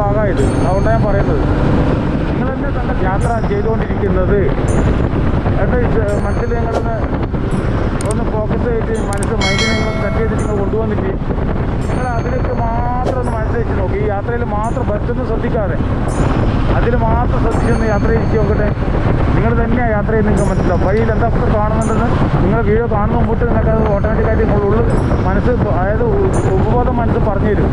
ഭാഗമായത്. അതുകൊണ്ടാണ് ഞാൻ പറയുന്നത്. നിങ്ങൾ തന്നെ തന്നെ യാത്ര ചെയ്തുകൊണ്ടിരിക്കുന്നത്. എന്റെ മനസ്സിൽ നിങ്ങളൊന്ന് ഒന്ന് ഫോക്കസ് ചെയ്ത് മനസ്സ് മൈൻഡിനെ നിങ്ങൾ സെറ്റ് ചെയ്തിട്ട് നിങ്ങൾ കൊണ്ടുവന്നിട്ട് നിങ്ങൾ അതിലേക്ക് മാത്രം ഒന്ന് മനസ്സ് വെച്ച് നോക്കി. ഈ യാത്രയിൽ മാത്രം ബസ്സൊന്നും ശ്രദ്ധിക്കാതെ അതിൽ മാത്രം ശ്രദ്ധിച്ചൊന്ന് യാത്ര ചെയ്ത് നോക്കട്ടെ. നിങ്ങൾ തന്നെയാണ് യാത്ര ചെയ്ത് നിങ്ങൾക്ക് മനസ്സിലാവും. വഴിയിൽ എന്തൊക്കെ കാണുന്നുണ്ടെന്ന് നിങ്ങൾ വീഡിയോ കാണുന്ന മുമ്പിട്ട് നിങ്ങൾക്ക് അത് ഓട്ടോമാറ്റിക്കായിട്ട് നിങ്ങളുടെ ഉള്ളിൽ മനസ്സ് അതായത് ഉപബോധം മനസ്സ് പറഞ്ഞു തരും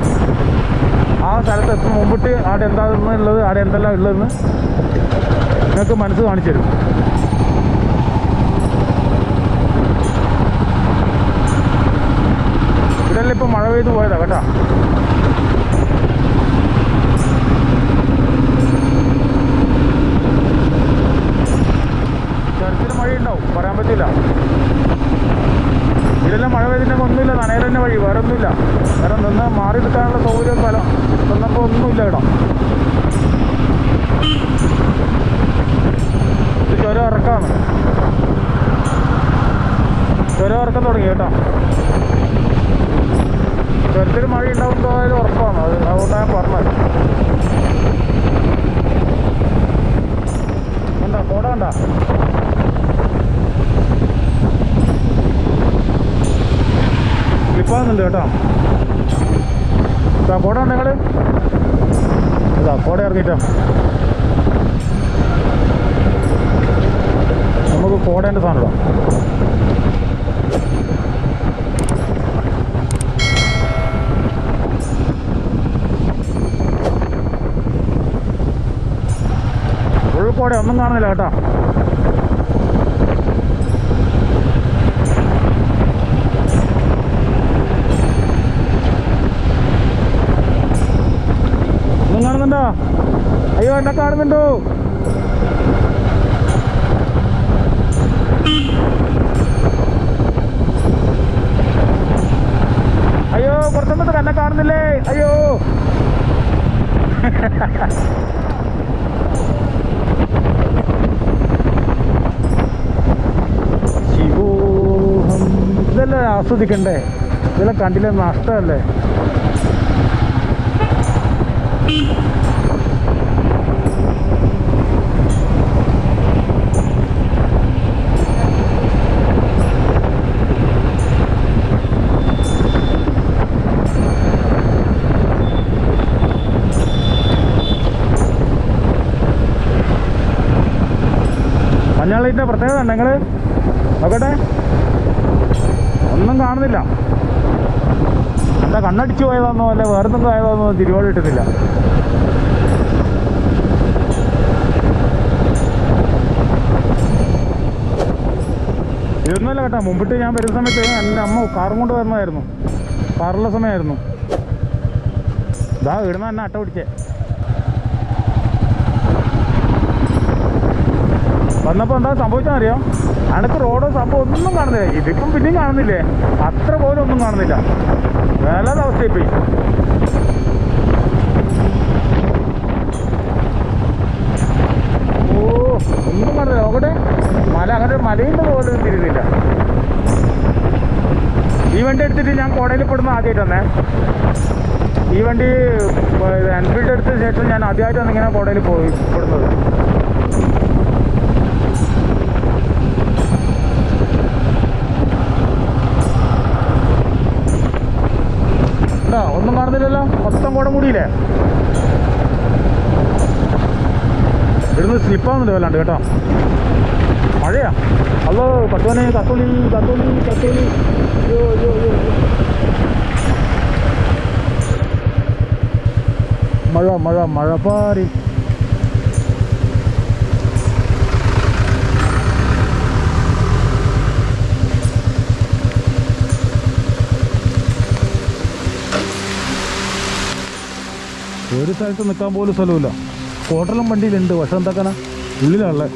ആ സ്ഥലത്ത് എത്തും മുമ്പിട്ട് അവിടെ എന്താണെന്നുള്ളത് അവിടെ എന്തെല്ലാം ഉള്ളതെന്ന് നിങ്ങൾക്ക് മനസ്സ് കാണിച്ചു തരും. ഇവിടെല്ലാം ഇപ്പം മഴ പെയ്ത് പോയതാണ് കേട്ടോ. ഇറക്കം തുടങ്ങി കേട്ടോ. ചെറിയൊരു മഴ ഉണ്ടാവും എന്തായാലും ഉറപ്പാണ്. അത് അതുകൊണ്ടാണ് ഞാൻ പറഞ്ഞത്. എന്താ കോട കണ്ടാ? ക്ലിപ്പാകുന്നുണ്ട് കേട്ടോ. കോട നിങ്ങൾ ഇതാ കോട ഇറങ്ങിട്ടോ. നമുക്ക് കോടേന്റെ സാധനം ഉൾക്കോടെ ഒന്നും കാണുന്നില്ല കേട്ടോ. ഒന്നും കാണുന്നുണ്ടോ? അയ്യോ എന്നെ കാണുന്നുണ്ടോ? അയ്യോ പുറത്തുനിന്ന് എന്നെ കാണുന്നില്ലേ? അയ്യോ. ശിവോഹം. ഇതെല്ലാം ആസ്വദിക്കണ്ടേ? ഇതെല്ലാം കണ്ടില്ല? നഷ്ടമല്ലേ മഞ്ഞാളിന്റെ പ്രത്യേകത ഉണ്ടെങ്കിൽ നോക്കട്ടെ. ഒന്നും കാണുന്നില്ല. എന്താ കണ്ണടിച്ചു പോയതാണെന്നോ അല്ലെ വേറെന്തെങ്കിലും ആയതാണെന്നോ തിരുവാടി ഇട്ടുന്നില്ല ഇതൊന്നുമല്ല കേട്ടോ. മുമ്പിട്ട് ഞാൻ വരുന്ന സമയത്ത് എന്റെ അമ്മ കാറും കൊണ്ട് വരുന്നതായിരുന്നു കാറുള്ള സമയമായിരുന്നു. ഇതാ ഇടുന്ന തന്നെ അട്ട പിടിച്ചേ. വന്നപ്പോൾ എന്താ സംഭവിച്ചാ അറിയോ അനക്ക് റോഡോ സംഭവം ഒന്നും കാണുന്നില്ല. ഇതിപ്പം പിന്നെയും കാണുന്നില്ലേ? അത്ര പോലും ഒന്നും കാണുന്നില്ല. വേലാതെ അവസ്ഥയായി ഇപ്പൊ ഓ ഒന്നും കാണുന്നില്ല. നോക്കട്ടെ. മല അങ്ങനെ മലയുടെ പോലും തിരിയുന്നില്ല. ഈ വണ്ടി എടുത്തിട്ട് ഞാൻ കോടയിൽ പെടുന്ന ആദ്യമായിട്ട് വന്നേ. ഈ വണ്ടി എൻഫീൽഡ് എടുത്തതിന് ശേഷം ഞാൻ ആദ്യമായിട്ടാണ് ഇങ്ങനെ കോടയിൽ പോയി പെടുന്നത്. കാണുന്നില്ലല്ലോ മൊത്തം കൂടെ മൂടിയില്ലേ ഇവിടുന്ന് സ്ലിപ്പാവുന്നുണ്ട് വല്ലാണ്ട് കേട്ടോ. മഴയാ. അല്ലോ കത്തോലി അയ്യോ അയ്യോ അയ്യോ മഴ മഴ മഴ പാരി ഒരു സ്ഥലത്ത് നിൽക്കാൻ പോലും സ്ഥലമില്ല ഹോട്ടലും വണ്ടിയിലുണ്ട്. പക്ഷെ എന്താക്കാനാ? ഉള്ളിലാണല്ലേ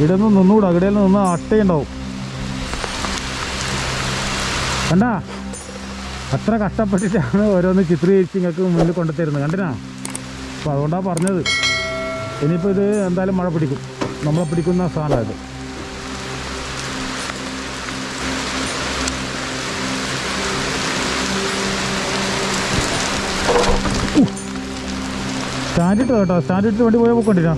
ഇവിടെ നിന്ന് നിന്നുകൂടാ ഇവിടെ നിന്ന് അട്ടയുണ്ടാവും കണ്ടാ? അത്ര കഷ്ടപ്പെട്ടിട്ടാണ് ഓരോന്ന് ചിത്രീകരിച്ച് നിങ്ങൾക്ക് മുന്നിൽ കൊണ്ടുത്തരുന്നത്. കണ്ടിനാ? അപ്പോൾ അതുകൊണ്ടാണ് പറഞ്ഞത്. ഇനിയിപ്പോൾ ഇത് എന്തായാലും മഴ പിടിക്കും. നമ്മളെ പിടിക്കുന്ന സാധനമാണ് ഇത് സ്റ്റാൻഡ് ഇട്ടോ കേട്ടോ സ്റ്റാൻഡിട്ട് വണ്ടി പോയാൽ പോയിക്കൊണ്ടിരാ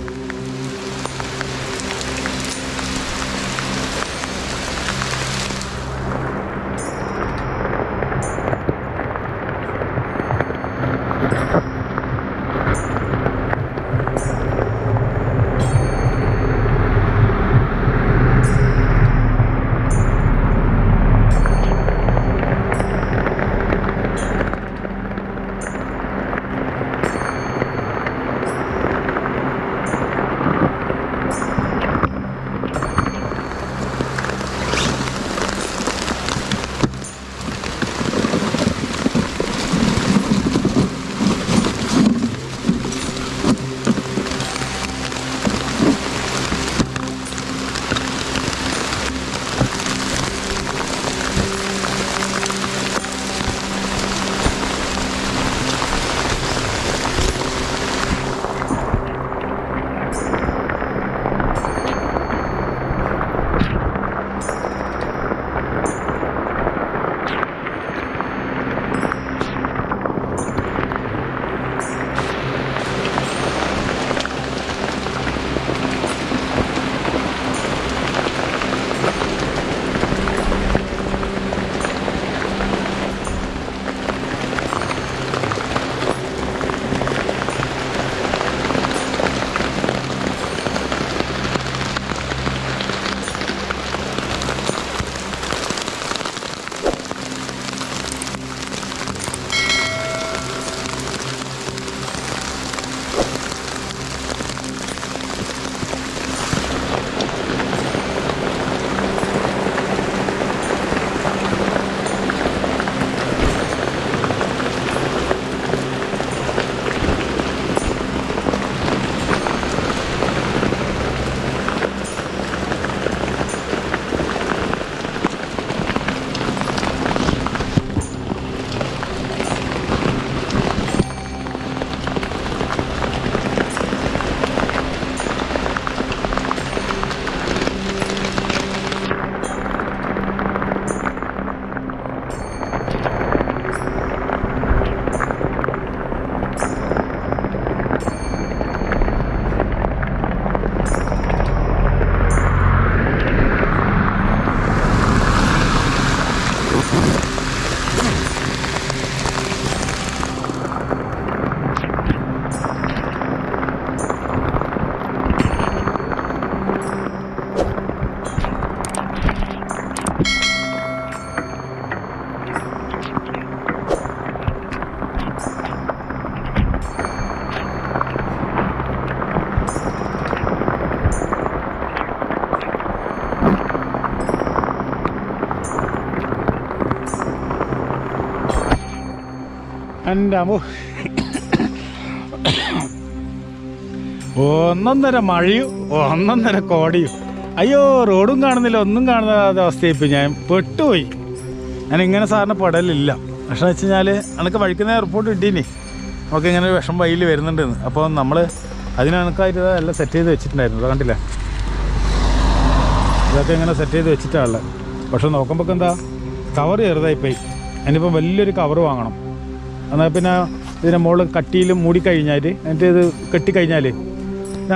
എന്റെ ഒന്നൊന്നര മഴയും ഒന്നൊന്നര കോടിയും. അയ്യോ റോഡും കാണുന്നില്ല ഒന്നും കാണുന്ന ഇപ്പം ഞാൻ. പെട്ടുപോയി. ഞാൻ ഇങ്ങനെ സാറിന് പെടലില്ല. പക്ഷെ വെച്ച് കഴിഞ്ഞാൽ എനിക്ക് വഴിക്കുന്ന റിപ്പോർട്ട് കിട്ടീനി നമുക്ക് ഇങ്ങനെ ഒരു വിഷം വയ്യിൽ വരുന്നുണ്ടെന്ന്. അപ്പോൾ നമ്മൾ അതിനണക്കായിട്ട് എല്ലാം സെറ്റ് ചെയ്ത് വെച്ചിട്ടുണ്ടായിരുന്നു. അത് കണ്ടില്ല? ഇതൊക്കെ ഇങ്ങനെ സെറ്റ് ചെയ്ത് വെച്ചിട്ടാണുള്ളത് പക്ഷെ നോക്കുമ്പോൾ എന്താ? കവർ ചെറുതായിപ്പോയി. അതിനിപ്പം വലിയൊരു കവർ വാങ്ങണം. എന്നാൽ പിന്നെ ഇതിന്റെ മുകളിൽ കട്ടിയിലും മൂടിക്കഴിഞ്ഞാൽ എന്നിട്ട് ഇത് കെട്ടിക്കഴിഞ്ഞാൽ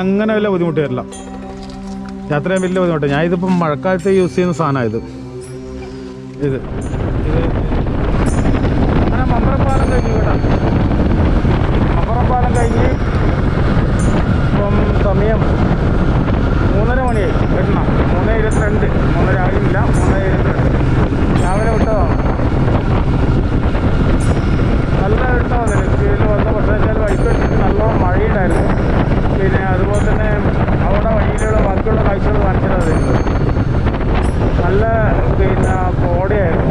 അങ്ങനെ വല്ല ബുദ്ധിമുട്ട് വരില്ല. അത്രയും വലിയ ബുദ്ധിമുട്ട്. ഞാൻ ഇതിപ്പം മഴക്കാലത്ത് യൂസ് ചെയ്യുന്ന സാധനമാണ് ഇത് ഇത് ഇത് അങ്ങനെ മമ്പറപ്പാലം കഴിഞ്ഞു കേട്ടോ മമ്പറപ്പാലം കഴിഞ്ഞ് ഇപ്പം സമയം മൂന്നര മണിയായി കിട്ടണം മൂന്ന് ഇരുപത്തിരണ്ട് മൂന്നര ആയില്ല മൂന്ന് ഇരുപത്തിരണ്ട് രാവിലെ വിട്ടതാണ് നല്ല ഇഷ്ടമാണ് നെക്സ്റ്റീരിൽ വന്ന പക്ഷേ വെച്ചാൽ വഴിക്ക് വെച്ചിട്ട് നല്ലോണം മഴയുണ്ടായിരുന്നു പിന്നെ അതുപോലെ തന്നെ അവിടെ വഴിയിലുള്ള ബാക്കിയുള്ള കാഴ്ചകൾ കാണിച്ചത് നല്ല പിന്നെ കോടയായിരുന്നു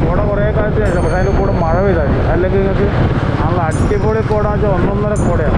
കോട കുറേ കാലത്ത് ശേഷം പക്ഷേ അതിന്റെ കൂടെ മഴ പെയ്താൽ മതി അല്ലെങ്കിൽ നിങ്ങൾക്ക് നല്ല അടിപൊളി കോട ഒന്നൊന്നര കോടയാണ്.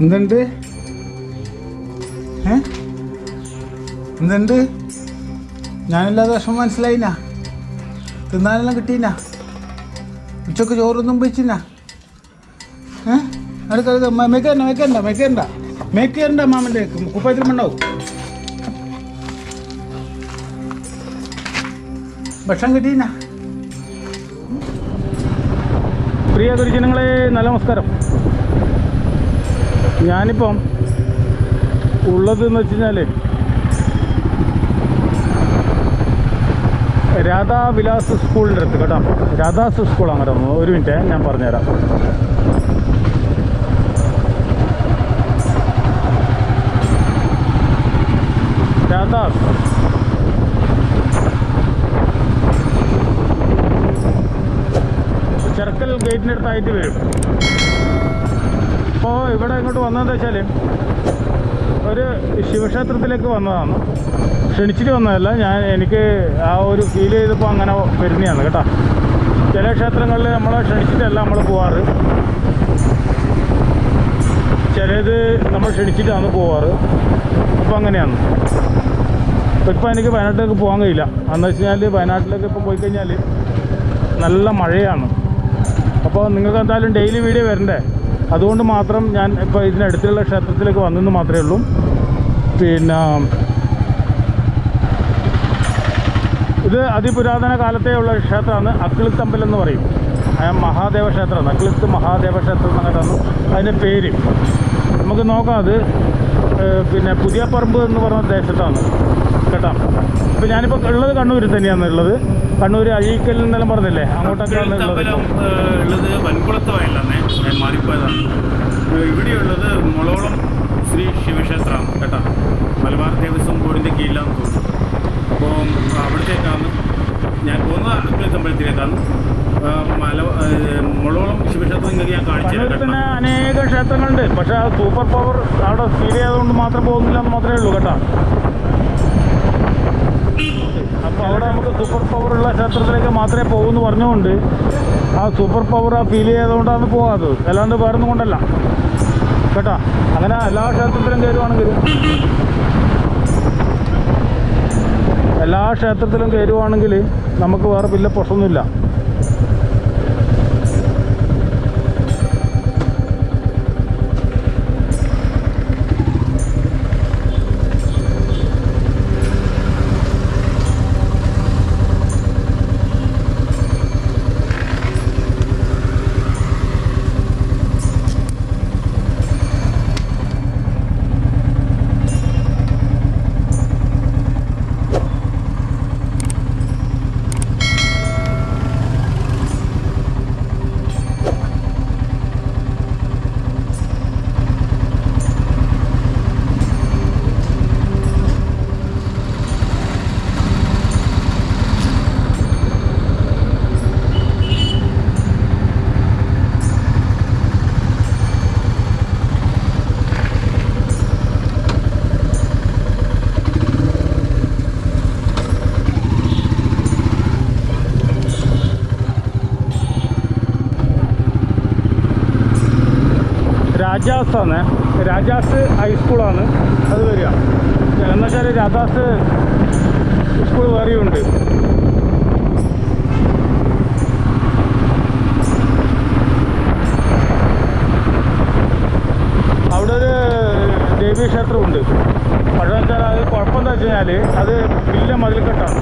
എന്തുണ്ട്? എന്തുണ്ട്? ഞാനില്ലാതെ വിഷമം മനസ്സിലായില്ല തിന്നാനെല്ലാം കിട്ടിയില്ല ഉച്ചയ്ക്ക് ചോറൊന്നും വെച്ചിന ഏ? അടുത്തത് മെക്കണ്ട മെക്കണ്ട മെക്കണ്ട മേക്കേണ്ട മാമന്റെ കുപ്പായത്തിൽ മണ്ണാവും. ഭക്ഷണം കിട്ടിയില്ല പ്രിയ ഗുരുജനങ്ങളെ നല്ല നമസ്കാരം. ഞാനിപ്പം ഉള്ളത് എന്ന് വെച്ച് കഴിഞ്ഞാൽ രാധാവിലാസ് സ്കൂളിന്റെ അടുത്ത് കേട്ടോ. രാധാസ് സ്കൂൾ അങ്ങനെ ഒന്ന് ഒരു മിനിറ്റ് ഞാൻ പറഞ്ഞുതരാം. രാധാസ്. ചെറുക്കൽ ഗേറ്റിന്റെ അടുത്തായിട്ട് വരും. അപ്പോൾ ഇവിടെ ഇങ്ങോട്ട് വന്നതെന്ന് വെച്ചാൽ ഒരു ശിവക്ഷേത്രത്തിലേക്ക് വന്നതാണ്. ക്ഷണിച്ചിട്ട് വന്നതല്ല ഞാൻ എനിക്ക് ആ ഒരു ഫീൽ ചെയ്തപ്പോൾ അങ്ങനെ വരുന്നതാണ് കേട്ടോ. ചില ക്ഷേത്രങ്ങളിൽ നമ്മളെ ക്ഷണിച്ചിട്ടല്ല നമ്മൾ പോവാറ്. ചിലത് നമ്മൾ ക്ഷണിച്ചിട്ടാണ് പോവാറ്. അപ്പോൾ അങ്ങനെയാണ്. അപ്പോൾ ഇപ്പോൾ എനിക്ക് വയനാട്ടിലേക്ക് പോകാൻ കഴിയില്ല. എന്ന് വെച്ച് കഴിഞ്ഞാൽ വയനാട്ടിലേക്ക് ഇപ്പോൾ പോയി കഴിഞ്ഞാൽ നല്ല മഴയാണ്. അപ്പോൾ നിങ്ങൾക്ക് എന്തായാലും ഡെയിലി വീഡിയോ വരണ്ടേ? അതുകൊണ്ട് മാത്രം ഞാൻ ഇപ്പോൾ ഇതിനടുത്തുള്ള ക്ഷേത്രത്തിലേക്ക് വന്നെന്ന് മാത്രമേ ഉള്ളൂ. പിന്നെ ഇത് അതിപുരാതന കാലത്തേ ഉള്ള ക്ഷേത്രമാണ് അക്കിളിത്തമ്പൽ എന്ന് പറയും. മഹാദേവ ക്ഷേത്രമാണ് അക്കിളിത്ത് മഹാദേവ ക്ഷേത്രം എന്നൊക്കെയാണ് അതിന്റെ പേര് നമുക്ക് നോക്കാം അത് പിന്നെ പുതിയ പറമ്പ് എന്ന് പറഞ്ഞ ദേശത്താണ്. കേട്ടോ? അപ്പോൾ ഞാനിപ്പോൾ ഉള്ളത് കണ്ണൂരിൽ തന്നെയാണ് ഉള്ളത് കണ്ണൂർ അഴീക്കൽ എന്നെല്ലാം പറഞ്ഞില്ലേ? അങ്ങോട്ടൊക്കെ ഉള്ളത് വൻകുളത്ത് ഞാൻ മാറിപ്പോയതാണ്. ഇവിടെയുള്ളത് മുളോളം ശ്രീ ശിവക്ഷേത്രമാണ് കേട്ടോ. മലബാർ ദേവസ്വം ബോർഡിന്റെ കീഴിലാണ് തോന്നുന്നു. അപ്പോൾ അവിടത്തേക്കാണ് ഞാൻ പോകുന്നത്. അക്കിലത്ത് അമ്പലത്തിലേക്കാണ് മല മുളോളം ശിവക്ഷേത്രം നിങ്ങൾക്ക് ഞാൻ കാണിച്ചു അനേക ക്ഷേത്രങ്ങളുണ്ട്. പക്ഷേ ആ സൂപ്പർ പവർ അവിടെ ഫീൽ ചെയ്തുകൊണ്ട് മാത്രം പോകുന്നില്ല എന്ന് മാത്രമേ ഉള്ളൂ കേട്ടോ. അപ്പോൾ അവിടെ നമുക്ക് സൂപ്പർ പവർ ഉള്ള ക്ഷേത്രത്തിലേക്ക് മാത്രമേ പോകുമെന്ന് പറഞ്ഞുകൊണ്ട് ആ സൂപ്പർ പവർ ആ ഫീൽ ചെയ്തുകൊണ്ടാണ് പോകാത്തത്. അല്ലാണ്ട് വേറൊന്നും കൊണ്ടല്ല. കേട്ടോ? അങ്ങനെ എല്ലാ ക്ഷേത്രത്തിലും കയറുവാണെങ്കിൽ എല്ലാ ക്ഷേത്രത്തിലും കയറുവാണെങ്കിൽ നമുക്ക് വേറെ വലിയ പ്രശ്നമൊന്നുമില്ല. രാജാസ് ആണ് രാജാസ് ഹൈസ്കൂളാണ് അത് വരിക. എന്നുവെച്ചാൽ രാജാസ് സ്കൂൾ വേറെയുണ്ട് അവിടെ ഒരു ദേവീ ക്ഷേത്രമുണ്ട് വെച്ചാൽ അത് കുഴപ്പമെന്താ വെച്ച് കഴിഞ്ഞാൽ അത് വലിയ മതിൽക്കെട്ടാണ്.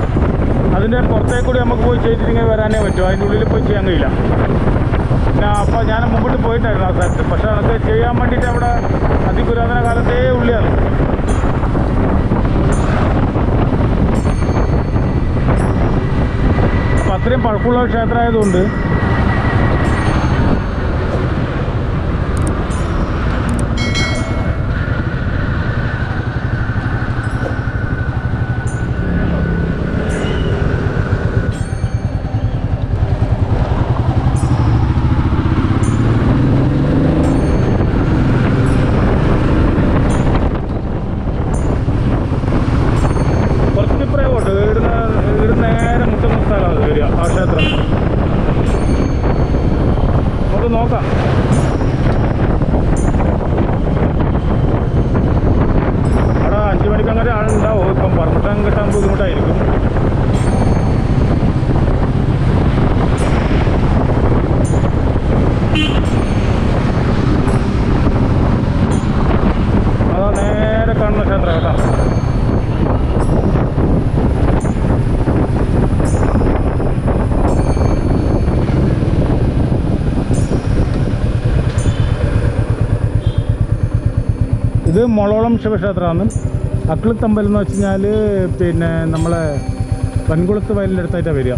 അതിന്റെ പുറത്തേക്കൂടി നമുക്ക് പോയി ചെയ്തിട്ടിങ്ങനെ വരാനേ പറ്റും. അതിന്റെ ഉള്ളിൽ പോയി ചെയ്യാൻ കഴിയില്ല. പിന്നെ അപ്പോൾ ഞാൻ മുമ്പോട്ട് പോയിട്ടായിരുന്നു ആ സ്ഥലത്ത്. പക്ഷേ അതൊക്കെ ചെയ്യാൻ വേണ്ടിയിട്ട് അവിടെ അതിപുരാതന കാലത്തേ ഉള്ളിയാണ് അപ്പം അത്രയും പഴക്കമുള്ള ക്ഷേത്രമായതുകൊണ്ട് കുറച്ച് ഇപ്പുറേക്കോട്ട് ഇവിടുന്ന് ഇവിടുന്ന് നേരെ മുട്ടുന്ന സ്ഥലമാണ് വരിക ആ ക്ഷേത്രം നമുക്ക് നോക്കാം അതാ നേരെ കാണുന്ന ക്ഷേത്രം കേട്ടോ ഇത് മുളോളം ശിവക്ഷേത്രമാണ്. അക്കിളിത്തമ്പൽ എന്ന് വെച്ച് കഴിഞ്ഞാൽ പിന്നെ നമ്മളെ വൻകുളത്ത് വയലിന്റെ അടുത്തായിട്ടാണ് വരിക.